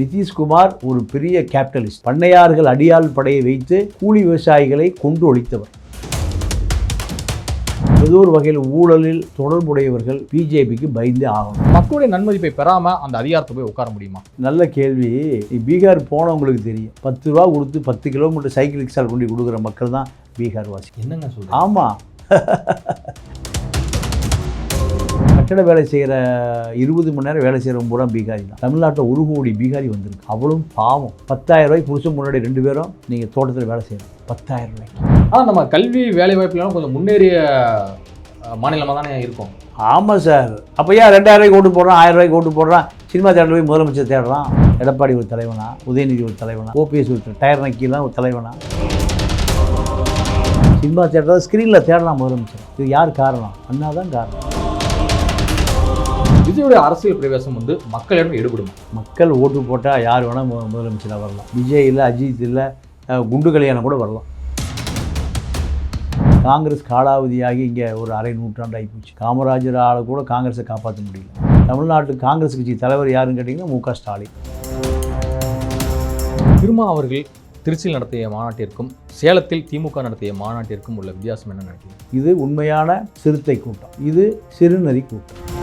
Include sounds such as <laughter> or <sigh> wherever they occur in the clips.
நிதிஷ்குமார் ஒரு பெரிய கேபிட்டலிஸ்ட். பண்ணையார்கள் அடியாள் படையை வைத்து கூலி விவசாயிகளை கொண்டு ஒழித்தவர். ஏதோ ஒரு வகையில் ஊழலில் தொடர்புடையவர்கள் பிஜேபிக்கு பயந்தே ஆகணும். மக்களுடைய நன்மதிப்பை பெறாம அந்த அதிகாரத்தை போய் உட்கார முடியுமா? நல்ல கேள்வி. பீகார் போனவங்களுக்கு தெரியும். பத்து ரூபா கொடுத்து பத்து கிலோமீட்டர் சைக்கிள் ரிக்ஷால் கொண்டு கொடுக்குற மக்கள் தான் பீகார் வாசி என்னங்க சொல்றீங்க? ஆமாம் <laughs> கட்டட வேலை செய்கிற இருபது மணி நேரம் வேலை செய்கிறவங்க பூரா பீகாரி தான். தமிழ்நாட்டில் ஒரு கோடி பீகாரி வந்திருக்கு. அவளும் பாவம். பத்தாயிரம் ரூபாய்க்கு புருஷன் முன்னாடி ரெண்டு பேரும் நீங்கள் தோட்டத்தில் வேலை செய்யணும் பத்தாயிரம் ரூபாய்க்கு. ஆனா நம்ம கல்வி வேலை வாய்ப்புலாம் கொஞ்சம் முன்னேறிய மாநிலமாக தானே இருக்கும். ஆமாம் சார். அப்போ ஏன் ரெண்டாயிரம் ரூபாய்க்கு ஓட்டு போடுறான் ஆயிரம் ரூபாய்க்கு ஓட்டு போடுறான்? சினிமா தேட்டரில் போய் முதலமைச்சர் தேடுறான். எடப்பாடி ஒரு தலைவனா? உதயநிதி ஒரு தலைவனா? ஓபிஎஸ் ஒரு டயர் நக்கீலாம் ஒரு தலைவனா? சினிமா தேட்டரில் ஸ்க்ரீனில் தேடலாம் முதலமைச்சர். இது யார் காரணம்? அண்ணா தான் காரணம். விஜயோட அரசியல் பிரவேசம் வந்து மக்களிடம் ஈடுபடும் மக்கள் ஓட்டு போட்டால் யார் வேணால் மு முதலமைச்சராக வரலாம். விஜய் இல்லை அஜித் இல்லை குண்டு கல்யாணம் கூட வரலாம். காங்கிரஸ் காலாவதியாகி இங்கே ஒரு அரை நூற்றாண்டு ஆகிப்போச்சு காமராஜர் ஆளை கூட காங்கிரஸை காப்பாற்ற முடியல. தமிழ்நாட்டு காங்கிரஸ் கட்சி தலைவர் யாருன்னு கேட்டிங்கன்னா மு க. ஸ்டாலின். திருமா அவர்கள் திருச்சியில் நடத்திய மாநாட்டிற்கும் சேலத்தில் திமுக நடத்திய மாநாட்டிற்கும் உள்ள வித்தியாசம் என்ன நினைக்கிறீங்க? இது உண்மையான சிறுத்தை கூட்டம். இது சிறுநரி கூட்டம்.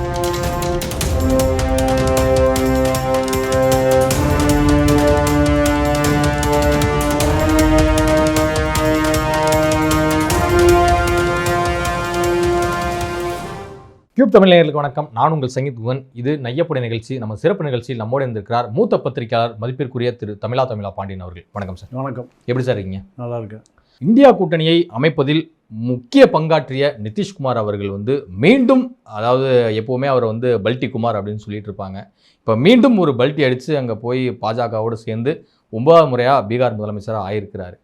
கியூப் தமிழ் நேயர்களுக்கு வணக்கம். நான் உங்கள் சங்கீத் குகன். இது நையப்படை நிகழ்ச்சி. நம்ம சிறப்பு நிகழ்ச்சியில் நம்மோடு இருந்திருக்கிறார் மூத்த பத்திரிகையாளர் மதிப்பிற்குரிய திரு தமிழா தமிழா பாண்டியன் அவர்கள். வணக்கம் சார். வணக்கம். எப்படி சார் இருக்கீங்க? நல்லா இருக்கேன். இந்தியா கூட்டணியை அமைப்பதில் முக்கிய பங்காற்றிய நிதிஷ்குமார் அவர்கள் வந்து மீண்டும் அதாவது எப்போவுமே அவர் வந்து பல்டி குமார் அப்படின்னு சொல்லிட்டு இருப்பாங்க. இப்போ மீண்டும் ஒரு பல்ட்டி அடித்து அங்கே போய் பாஜகவோடு சேர்ந்து ஒன்பதாம் முறையாக பீகார் முதலமைச்சராக ஆயிருக்கிறாரு.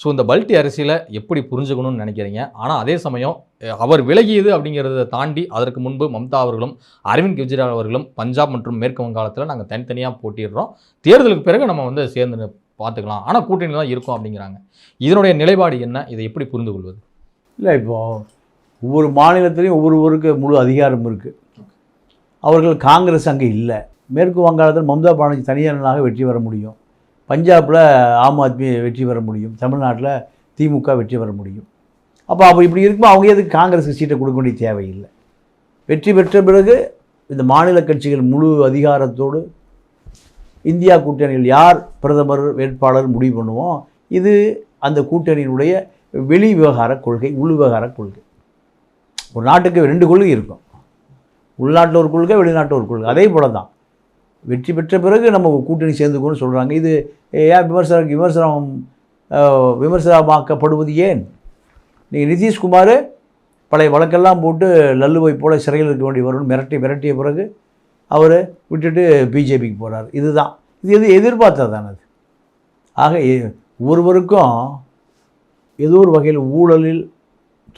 ஸோ இந்த பல்ட்டி அரசியலை எப்படி புரிஞ்சுக்கணும்னு நினைக்கிறீங்க? ஆனால் அதே சமயம் அவர் விலகியது அப்படிங்கிறத தாண்டி அதற்கு முன்பு மம்தா அவர்களும் அரவிந்த் கெஜ்ரிவால் அவர்களும் பஞ்சாப் மற்றும் மேற்கு வங்காளத்தில் நாங்கள் தனித்தனியாக போட்டிடுறோம் தேர்தலுக்கு பிறகு நம்ம வந்து சேர்ந்து பார்த்துக்கலாம். ஆனால் கூட்டணி தான் இருக்கும் அப்படிங்கிறாங்க. இதனுடைய நிலைப்பாடு என்ன? இதை எப்படி புரிந்து கொள்வது இல்லை இப்போது ஒவ்வொரு மாநிலத்திலையும் ஒவ்வொருவருக்கு முழு அதிகாரம் இருக்குது அவர்கள் காங்கிரஸ் அங்கே இல்லை. மேற்கு வங்காளத்தில் மம்தா பானர்ஜி தனியாக வெற்றி பெற முடியும். பஞ்சாபில் ஆம் ஆத்மி வெற்றி பெற முடியும். தமிழ்நாட்டில் திமுக வெற்றி பெற முடியும். அப்போ அப்போ இப்படி இருக்கும்போது அவங்க எதுக்கு காங்கிரஸுக்கு சீட்டை கொடுக்க வேண்டிய தேவையில்லை. வெற்றி பெற்ற பிறகு இந்த மாநில கட்சிகள் முழு அதிகாரத்தோடு இந்தியா கூட்டணியில் யார் பிரதமர் வேட்பாளர் முடிவு பண்ணுவோம் இது அந்த கூட்டணியினுடைய வெளி விவகார கொள்கை உள் விவகார கொள்கை. ஒரு நாட்டுக்கு ரெண்டு கொள்கை இருக்கும். உள்நாட்டில் ஒரு கொள்கை வெளிநாட்டில் ஒரு கொள்கை. அதே போல தான் வெற்றி பெற்ற பிறகு நம்ம கூட்டணி சேர்ந்துக்கணும்னு சொல்கிறாங்க இது ஏன் விமர்சனம் விமர்சனம் விமர்சனமாக்கப்படுவது ஏன்? நீங்கள் நிதிஷ்குமார் பழைய வழக்கெல்லாம் போட்டு லல்லுவை போல் சிறையில் இருக்க வேண்டி வரும்னு மிரட்டி மிரட்டிய பிறகு அவர் விட்டுட்டு பிஜேபிக்கு போகிறார் இதுதான். இது எது எதிர்பார்த்தது தானே அது. ஆக ஒருவருக்கும் ஏதோ ஒரு வகையில் ஊழலில்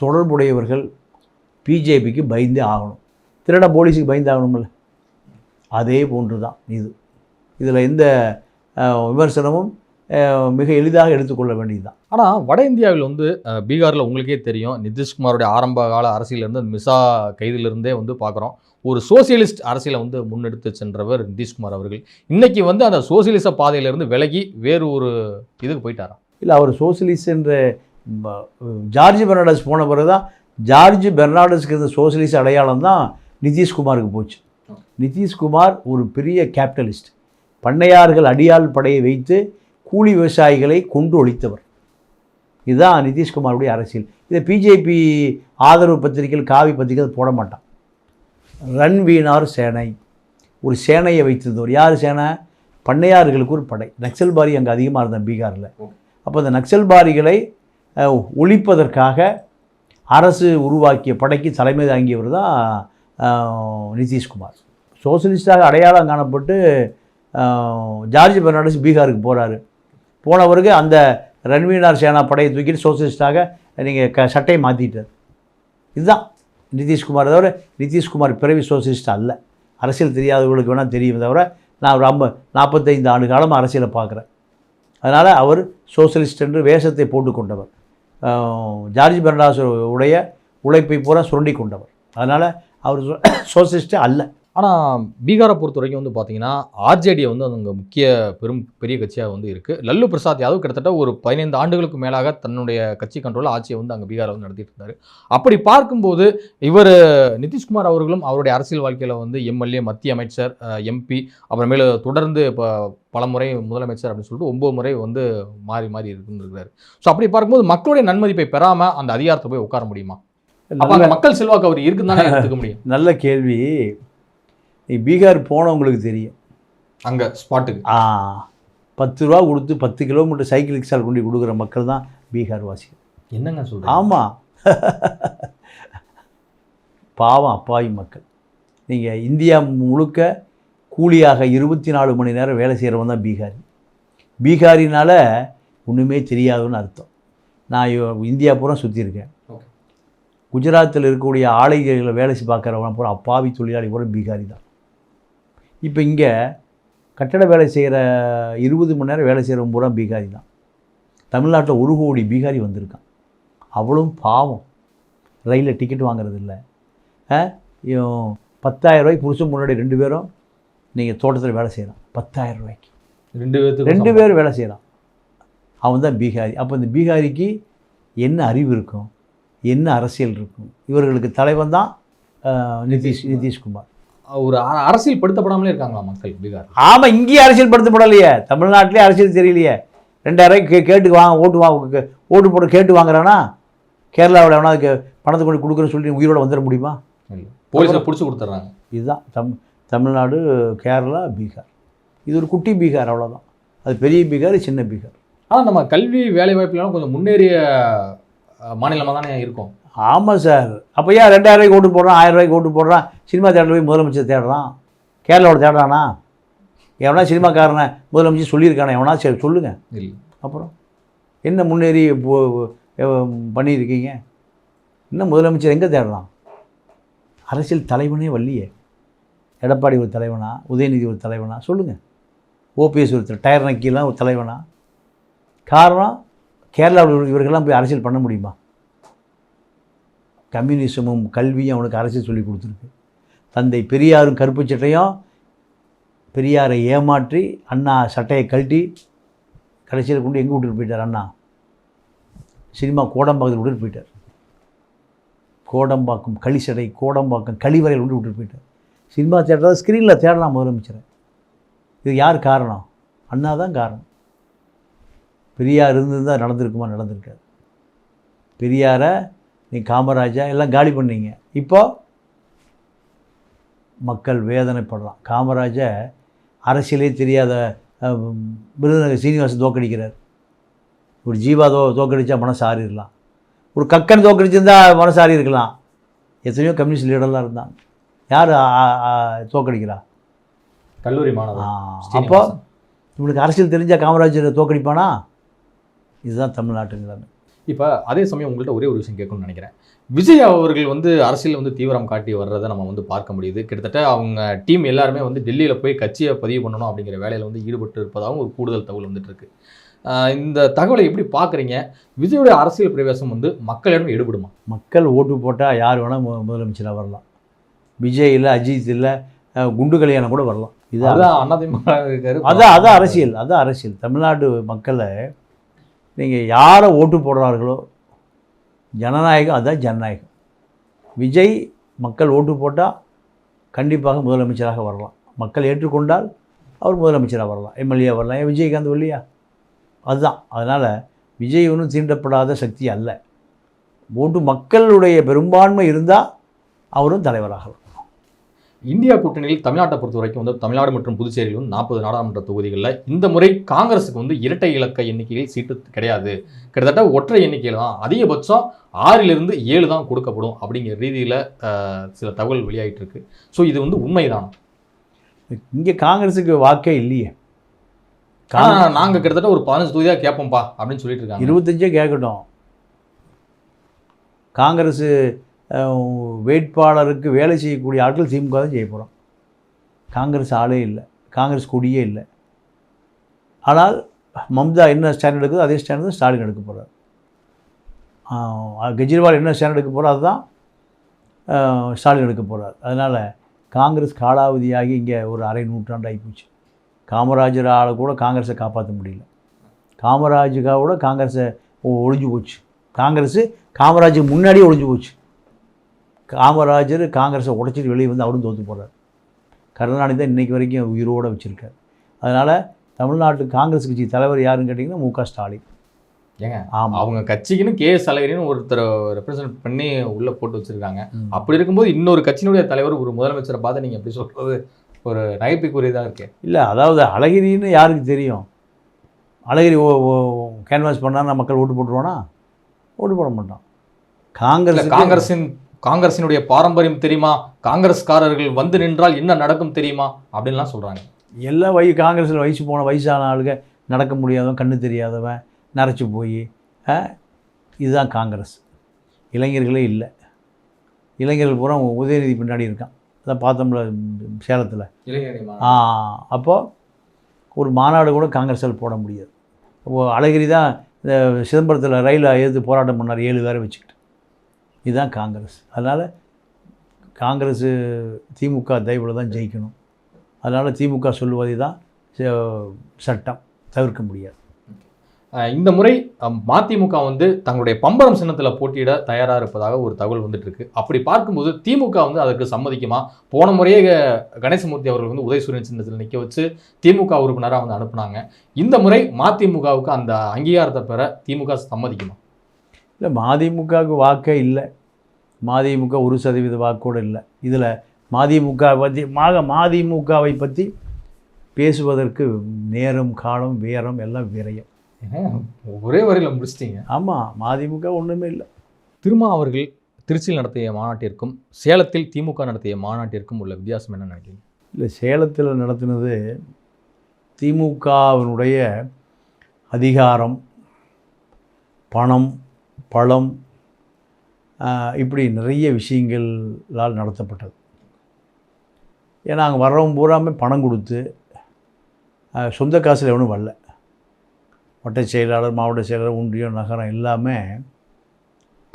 தொடர்புடையவர்கள் பிஜேபிக்கு பயந்தே ஆகணும். திருட போலீஸுக்கு பயந்து ஆகணும்ல. அதே போன்று தான் இது. இதில் எந்த விமர்சனமும் மிக எளிதாக எடுத்துக்கொள்ள வேண்டியது தான் ஆனால் வட இந்தியாவில் வந்து பீகாரில் உங்களுக்கே தெரியும் நிதிஷ்குமாரோடைய ஆரம்ப கால அரசியலேருந்து மிசா கைதிலிருந்தே வந்து பார்க்குறோம் ஒரு சோசியலிஸ்ட் அரசியலை வந்து முன்னெடுத்து சென்றவர் நிதிஷ்குமார் அவர்கள். இன்னைக்கு வந்து அந்த சோசியலிச பாதையிலிருந்து விலகி வேறு ஒரு இதுக்கு போயிட்டாராம். இல்லை அவர் சோசியலிஸ்ட் என்ற ஜார்ஜ் பெர்னாடஸ் போன பிறகு தான் ஜார்ஜ் பெர்னாடஸ்க்கு இருந்த சோசியலிஸ்ட் அடையாளம் தான் நிதிஷ்குமாருக்கு போச்சு. நிதிஷ்குமார் ஒரு பெரிய கேபிட்டலிஸ்ட். பண்ணையார்கள் அடியாள் படையை வைத்து கூலி விவசாயிகளை கொண்டு ஒழித்தவர். இதுதான் நிதிஷ்குமாருடைய அரசியல். இதை பிஜேபி ஆதரவு பத்திரிகைகள் காவி பத்திரிகை போட மாட்டான். ரன்வீனார் சேனை. ஒரு சேனையை வைத்திருந்தவர். யார் சேனை? பண்ணையார்களுக்கு ஒரு படை. நக்சல்பாரி அங்கே அதிகமாக இருந்தார் பீகாரில். அப்போ அந்த நக்சல்பாரிகளை ஒழிப்பதற்காக அரசு உருவாக்கிய படைக்கு தலைமை தாங்கியவர் தான் நிதிஷ்குமார். சோசியலிஸ்டாக அடையாளம் காணப்பட்டு ஜார்ஜ் பெர்னாண்டஸ் பீகாருக்கு போகிறாரு போனவருக்கு அந்த ரன்வீனார் சேனா படையை தூக்கிட்டு சோசியலிஸ்டாக நீங்கள் க சட்டையை மாற்றிட்டார் இதுதான் நிதிஷ்குமார். தவிர நிதிஷ்குமார் பிறவி சோசியலிஸ்ட் அல்ல. அரசியல் தெரியாதவர்களுக்கு வேணால் தெரியும் தவிர நான் ஒரு நாற்பத்தைந்து ஆண்டு காலமாக அரசியலை பார்க்குறேன். அதனால் அவர் சோசியலிஸ்ட் என்று வேஷத்தை போட்டுக்கொண்டவர். கொண்டவர் ஜார்ஜ் பெர்னாஸ் உடைய உழைப்பை பூரா சுரண்டி கொண்டவர் அதனால் அவர் <coughs> சோசியலிஸ்ட்டு அல்ல. ஆனால் பீகாரை பொறுத்த வரைக்கும் வந்து பார்த்தீங்கன்னா ஆர்ஜேடியை வந்து அங்கே முக்கிய பெரும் பெரிய கட்சியாக வந்து இருக்குது லல்லு பிரசாத் யாதவ் கிட்டத்தட்ட ஒரு பதினைந்து ஆண்டுகளுக்கு மேலாக தன்னுடைய கட்சி கண்ட்ரோலில் ஆட்சியை வந்து அங்கே பீகாரை வந்து நடத்திட்டு இருந்தார். அப்படி பார்க்கும்போது இவர் நிதிஷ்குமார் அவர்களும் அவருடைய அரசியல் வாழ்க்கையில் வந்து எம்எல்ஏ மத்திய அமைச்சர் எம்பி அப்புறமேல தொடர்ந்து இப்போ பல முறை முதலமைச்சர் அப்படின்னு சொல்லிட்டு ஒம்பது முறை வந்து மாறி மாறி இருந்துருக்காரு ஸோ அப்படி பார்க்கும்போது மக்களுடைய நன்மதிப்பை பெறாமல் அந்த அதிகாரத்தை போய் உட்கார முடியுமா? மக்கள் செல்வாக்கு அவர் இருக்குன்னு தானே எடுத்துக்க முடியும். நல்ல கேள்வி. பீகார் போனவங்களுக்கு தெரியும். அங்கே ஸ்பாட்டுக்கு. ஆ பத்து ரூபா கொடுத்து பத்து கிலோமீட்டர் சைக்கிள் ரிக்ஷால் கொண்டு கொடுக்குற மக்கள் தான் பீகார் வாசிகள் என்னங்க சொல்கிறேன் ஆமாம் பாவம் அப்பாவி மக்கள். நீங்கள் இந்தியா முழுக்க கூலியாக இருபத்தி நாலு மணி நேரம் வேலை செய்கிறவன் தான் பீகாரி. பீகாரினால் ஒன்றுமே தெரியாதுன்னு அர்த்தம். நான் இந்தியா பூரா சுற்றியிருக்கேன். குஜராத்தில் இருக்கக்கூடிய ஆலைகளில் வேலை பார்க்குறவன் பூரா அப்பாவி தொழிலாளி பூரா பீகாரி தான். இப்போ இங்கே கட்டட வேலை செய்கிற இருபது மணி நேரம் வேலை செய்கிறவன் பூரா பீகாரி தான். தமிழ்நாட்டில் ஒரு கோடி பீகாரி வந்திருக்கான். அவ்வளவும் பாவம். ரயிலில் டிக்கெட் வாங்குறது இல்லை. பத்தாயிரம் ரூபாய்க்கு புருஷன் முன்னாடி ரெண்டு பேரும் நீங்கள் தோட்டத்தில் வேலை செய்கிறான். பத்தாயிரம் ரூபாய்க்கு. ரெண்டு பேர்த்துக்கு ரெண்டு பேரும் வேலை செய்கிறான். அவன் தான் பீகாரி. அப்போ இந்த பீகாரிக்கு என்ன அறிவு இருக்கும்? என்ன அரசியல் இருக்கும்? இவர்களுக்கு தலைவன் தான் நிதிஷ் நிதிஷ்குமார். ஒரு அரசியல் படுத்தப்படாமலே இருக்காங்களா மக்கள் பீகார்? ஆமாம் இங்கேயே அரசியல் படுத்தப்படலையே தமிழ்நாட்டிலே அரசியல் தெரியலையே. ரெண்டாயிரம் கே கேட்டு வாங்க ஓட்டு வாங்க ஓட்டு போட்டு கேட்டு வாங்குறானா? கேரளாவில் எவனா அதுக்கு பணத்தை கொண்டு கொடுக்குறேன்னு சொல்லி உயிரோட வந்துட முடியுமா? போலீஸில் பிடிச்சி கொடுத்துட்றாங்க. இதுதான் தம் தமிழ்நாடு கேரளா பீகார். இது ஒரு குட்டி பீகார் அவ்வளோதான் அது பெரிய பீகார் சின்ன பீகார். ஆனால் நம்ம கல்வி வேலை வாய்ப்புலாம் கொஞ்சம் முன்னேறிய மாநிலமாக தானே இருக்கும். ஆமாம் சார். அப்போ ஏன் ரெண்டாயிரம் ரூபாய்க்கு ஓட்டு போடுறான் ஆயிரம் ரூபாய்க்கு ஓட்டு போடுறான்? சினிமா தேட்டரில் போய் முதலமைச்சர் தேடுறான். கேரளாவோட தேடுறானா? எவனா சினிமாக்காரனை முதலமைச்சர் சொல்லியிருக்கானே? எவனா சரி சொல்லுங்கள் இல்லை. அப்புறம்? என்ன முன்னேறி பண்ணியிருக்கீங்க? இன்னும் முதலமைச்சர் எங்கே தேடுறான்? அரசியல் தலைவனே வள்ளியே. எடப்பாடி ஒரு தலைவனா? உதயநிதி ஒரு தலைவனா? சொல்லுங்கள் ஓபிஎஸ் ஒரு டயர் நக்கிலாம் ஒரு தலைவனா? காரணம் கேரளாவில் இவர்களெல்லாம் போய் அரசியல் பண்ண முடியுமா? கம்யூனிசமும் கல்வியும் அவனுக்கு அரசியல் சொல்லி கொடுத்துருக்கு. தந்தை பெரியாரும் கருப்பு சட்டையும் பெரியாரை ஏமாற்றி அண்ணா சட்டையை கழட்டி கடைசியில் கொண்டு எங்கே விட்டுட்டு போயிட்டார் அண்ணா. சினிமா கோடம்பாக்கத்தில் விட்டுட்டு போயிட்டார். கோடம்பாக்கம் களிசடை கோடம்பாக்கம் கழிவறையில் கொண்டு விட்டுட்டு போயிட்டார். சினிமா தேட்டர் ஸ்க்ரீனில் தேடலாம் முதலமைச்சரை. இது யார் காரணம்? அண்ணா தான் காரணம். பெரியார் இருந்திருந்தால் நடந்திருக்குமா? நடந்திருக்காது. பெரியாரை நீ காமராஜா எல்லாம் காலி பண்ணீங்க. இப்போ மக்கள் வேதனைப்படுறான் காமராஜை அரசியலே தெரியாத விருதுநகர் சீனிவாசன் தோக்கடிக்கிறார். ஒரு ஜீவா தோ தோக்கடிச்சா மனசு ஆறிடலாம் ஒரு கக்கன் தோக்கடிச்சிருந்தா மனசு ஆறி இருக்கலாம் எத்தனையோ கம்யூனிஸ்ட் லீடர்லாம் இருந்தாங்க. யார் தோக்கடிக்கிறா? கல்லூரி ஆ, மாணவர் அப்போ. இவனுக்கு அரசியல் தெரிஞ்சால் காமராஜரை தோக்கடிப்பானா? இதுதான் தமிழ்நாட்டு நிலைமை. இப்போ அதே சமயம் உங்கள்கிட்ட ஒரே ஒரு விஷயம் கேட்கணும்னு நினைக்கிறேன். விஜய் அவர்கள் வந்து அரசியல் வந்து தீவிரம் காட்டி வர்றதை நம்ம வந்து பார்க்க முடியுது. கிட்டத்தட்ட அவங்க டீம் எல்லாருமே வந்து டெல்லியில் போய் கட்சியை பதிவு பண்ணணும் அப்படிங்கிற வேலையில் வந்து ஈடுபட்டு இருப்பதாகவும் ஒரு கூடுதல் தகவல் வந்துட்டு இருக்கு இந்த தகவலை எப்படி பார்க்குறீங்க? விஜயோட அரசியல் பிரவேசம் வந்து மக்களிடம் எடுபடுமா? மக்கள் ஓட்டு போட்டால் யார் வேணால் முதலமைச்சராக வரலாம். விஜய் இல்லை அஜித் இல்லை குண்டு கல்யாணம் கூட வரலாம். இது அதான் அண்ணாதிமுக அதான் அதான் அரசியல் அதான் அரசியல். தமிழ்நாடு மக்களை நீங்கள் யாரை ஓட்டு போடுறார்களோ ஜனநாயகம் அதுதான் ஜனநாயகம். விஜய் மக்கள் ஓட்டு போட்டால் கண்டிப்பாக முதலமைச்சராக வரலாம். மக்கள் ஏற்றுக்கொண்டால் அவர் முதலமைச்சராக வரலாம். எம்எல்ஏ வரலாம் ஏன் விஜயகாந்த் இல்லையா அதுதான். அதனால் விஜய் ஒன்றும் தீண்டப்படாத சக்தி அல்ல. ஓட்டு மக்களுடைய பெரும்பான்மை இருந்தால் அவரும் தலைவராகலாம். இந்தியா கூட்டணியில் தமிழ்நாட்டை பொறுத்த வரைக்கும் வந்து தமிழ்நாடு மற்றும் புதுச்சேரியில் வந்து நாற்பது நாடாளுமன்ற தொகுதிகளில் இந்த முறை காங்கிரஸுக்கு வந்து இரட்டை இலக்க எண்ணிக்கையில் சீட்டு கிடையாது. கிட்டத்தட்ட ஒற்றை எண்ணிக்கையில் தான். அதிகபட்சம் ஆறிலிருந்து ஏழு தான் கொடுக்கப்படும் அப்படிங்கிற ரீதியில் சில தகவல் வெளியாயிட்டு இருக்கு. ஸோ இது வந்து உண்மைதான். இங்கே காங்கிரஸுக்கு வாக்கே இல்லையே. நாங்கள் கிட்டத்தட்ட ஒரு பதினஞ்சு தொகுதியாக கேட்போம்ப்பா அப்படின்னு சொல்லிட்டு இருக்காங்க. இருபத்தஞ்சே கேட்கட்டும் காங்கிரஸ் வேட்பாளருக்கு வேலை செய்யக்கூடிய ஆட்கள் திமுக தான் செய்ய போகிறோம் காங்கிரஸ் ஆளே இல்லை. காங்கிரஸ் கொடியே இல்லை. ஆனால் மம்தா என்ன ஸ்டாண்ட் எடுக்குதோ அதே ஸ்டாண்ட் தான் ஸ்டாலின் எடுக்க போகிறார் கெஜ்ரிவால் என்ன ஸ்டாண்ட் எடுக்க போகிறோம் அதுதான் ஸ்டாலின் எடுக்க போகிறார் அதனால் காங்கிரஸ் காலாவதியாகி இங்கே ஒரு அரை நூற்றாண்டு ஆகிப்போச்சு காமராஜரால் கூட காங்கிரஸை காப்பாற்ற முடியல. காமராஜுக்காக காங்கிரஸை ஒழிஞ்சு போச்சு. காங்கிரஸ் காமராஜுக்கு முன்னாடியே ஒழிஞ்சு போச்சு. காமராஜர் காங்கிரஸை உடைச்சிட்டு வெளியே வந்து அவரும் தோற்று போகிறார் கருணாநிதி தான் இன்றைக்கி வரைக்கும் உயிரோடு வச்சுருக்கார். அதனால் தமிழ்நாட்டு காங்கிரஸ் கட்சி தலைவர் யாருன்னு கேட்டிங்கன்னா மு க ஸ்டாலின். ஏங்க ஆமாம் அவங்க கட்சிக்குன்னு கே எஸ் அழகிரின்னு ஒருத்தர் ரெப்ரசன்ட் பண்ணி உள்ள போட்டு வச்சிருக்காங்க. அப்படி இருக்கும்போது இன்னொரு கட்சியினுடைய தலைவர் ஒரு முதலமைச்சரை பார்த்து நீங்க எப்படி சொல்றது? ஒரு நகைப்புக்குரியதா இருக்கு. இல்லை அதாவது அழகிரின்னு யாருக்கு தெரியும்? அழகிரி கேன்வாஸ் பண்ணால் மக்கள் ஓட்டு போட்டுருவானா? ஓட்டு போட மாட்டான். காங்கிரஸ் காங்கிரசின் காங்கிரசினுடைய பாரம்பரியம் தெரியுமா? காங்கிரஸ்காரர்கள் வந்து நின்றால் என்ன நடக்கும் தெரியுமா? அப்படின்லாம் சொல்றாங்க. எல்லா வய காங்கிரஸில் வயசு போன வயசான ஆளுங்க நடக்க முடியாதவன் கண்ணு தெரியாதவன் நரைச்சி போய் இதுதான் காங்கிரஸ். இளைஞர்களே இல்லை. இளைஞர்கள் பூரா உதயநிதி பின்னாடி இருக்கான். அதான் பார்த்தோம்ல சேலத்தில். ஆ அப்போது ஒரு மாநாடு கூட காங்கிரஸால் போட முடியாது. அழகிரி தான் இந்த சிதம்பரத்தில் ரயிலில் எதிர்த்து போராட்டம் பண்ணார் ஏழு பேரை வச்சுக்கிட்டு. இதுதான் காங்கிரஸ். அதனால் காங்கிரஸ் திமுக தயவில் தான் ஜெயிக்கணும். அதனால் திமுக சொல்லுவதை தான் சட்டம் தவிர்க்க முடியாது. இந்த முறை மதிமுக வந்து தங்களுடைய பம்பரம் சின்னத்தில் போட்டியிட தயாராக இருப்பதாக ஒரு தகவல் வந்துட்டு இருக்கு அப்படி பார்க்கும்போது திமுக வந்து அதற்கு சம்மதிக்குமா? போன முறையே கணேசமூர்த்தி அவர்கள் வந்து உதயசூரியன் சின்னத்தில் நிற்க வச்சு திமுக உறுப்பினராக வந்து அனுப்புனாங்க. இந்த முறை மதிமுகவுக்கு அந்த அங்கீகாரத்தை பெற திமுக சம்மதிக்குமா? இல்லை மதிமுகவுக்கு வாக்கே இல்லை. மதிமுக ஒரு சதவீத வாக்கோடு இல்லை. இதில் மதிமுக பற்றி மாக மதிமுகவை பற்றி பேசுவதற்கு நேரம் காலம் வீரம் எல்லாம் விரயம். ஒரே வரையில முடிச்சிட்டீங்க. ஆமாம் மதிமுக ஒன்றுமே இல்லை. திருமா அவர்கள் திருச்சியில் நடத்திய மாநாட்டிற்கும் சேலத்தில் திமுக நடத்திய மாநாட்டிற்கும் உள்ள வித்தியாசம் என்ன நினைக்கிறீங்க? இல்லை சேலத்தில் நடத்தினது திமுகவினுடைய அதிகாரம் பணம் பழம் இப்படி நிறைய விஷயங்களால் நடத்தப்பட்டது. ஏன்னா அங்கே வர்றவங்க பூராமே பணம் கொடுத்து சொந்த காசில் எவனும் வரல. வட்ட செயலாளர் மாவட்ட செயலாளர் ஒன்றியம் நகரம் எல்லாமே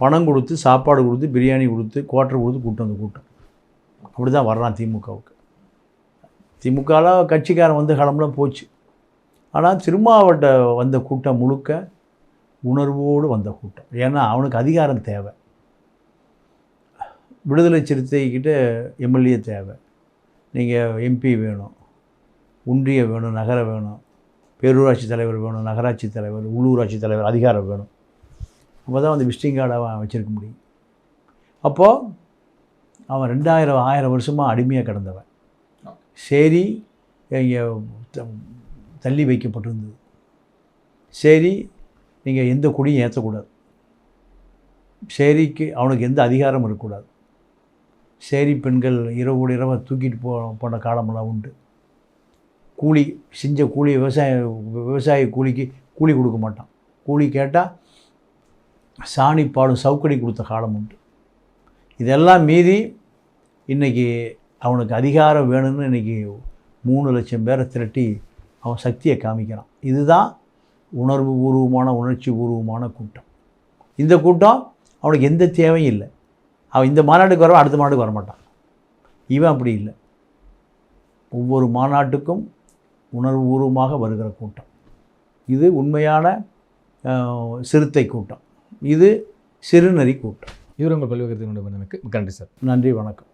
பணம் கொடுத்து சாப்பாடு கொடுத்து பிரியாணி கொடுத்து குவார்ட்டர் கொடுத்து கூட்டம் வந்து கூட்டம். அப்படி தான் வர்றான் திமுகவுக்கு. திமுகவில் கட்சிக்காரன் வந்து கிளம்புலாம் போச்சு. ஆனால் திருமாவட்ட வந்த கூட்டம் முழுக்க உணர்வோடு வந்த கூட்டம். ஏன்னா அவனுக்கு அதிகாரம் தேவை. விடுதலை சிறுத்தைக்கிட்ட எம்எல்ஏ தேவை. நீங்கள் எம்பி வேணும். ஒன்றிய வேணும் நகரம் வேணும். பேரூராட்சி தலைவர் வேணும் நகராட்சி தலைவர் உள்ளூராட்சி தலைவர் அதிகாரம் வேணும். அப்போ தான் வந்து விசிட்டிங் கார்டை அவன் வச்சுருக்க முடியும். அப்போது அவன் ரெண்டாயிரம் ஆயிரம் வருஷமாக அடிமையாக கிடந்தவன். சரி இங்கே தள்ளி வைக்கப்பட்டிருந்தது. சரி நீங்கள் எந்த குடியும் ஏற்றக்கூடாது. சேரிக்கு அவனுக்கு எந்த அதிகாரமும் இருக்கக்கூடாது. சேரி பெண்கள் இரவோடு இரவாக தூக்கிட்டு போ போன காலமெல்லாம் உண்டு. கூலி செஞ்ச கூலி விவசாய விவசாய கூலிக்கு கூலி கொடுக்க மாட்டான். கூலி கேட்டால் சாணி பாடும் சவுக்கடி கொடுத்த காலம் உண்டு. இதெல்லாம் மீறி இன்றைக்கி அவனுக்கு அதிகாரம் வேணும்னு இன்றைக்கி மூணு லட்சம் பேரை திரட்டி அவன் சக்தியை காமிக்கிறான். இதுதான் உணர்வு பூர்வமான உணர்ச்சி பூர்வமான கூட்டம். இந்த கூட்டம் அவனுக்கு எந்த தேவையும் இல்லை. அவன் இந்த மாநாட்டுக்கு வரவன் அடுத்த மாநாட்டுக்கு வரமாட்டான். இவன் அப்படி இல்லை. ஒவ்வொரு மாநாட்டுக்கும் உணர்வுபூர்வமாக வருகிற கூட்டம். இது உண்மையான சிறுத்தை கூட்டம். இது சிறுநரி கூட்டம். இவர் உங்கள் பல்வேறு நன்றி சார். நன்றி வணக்கம்.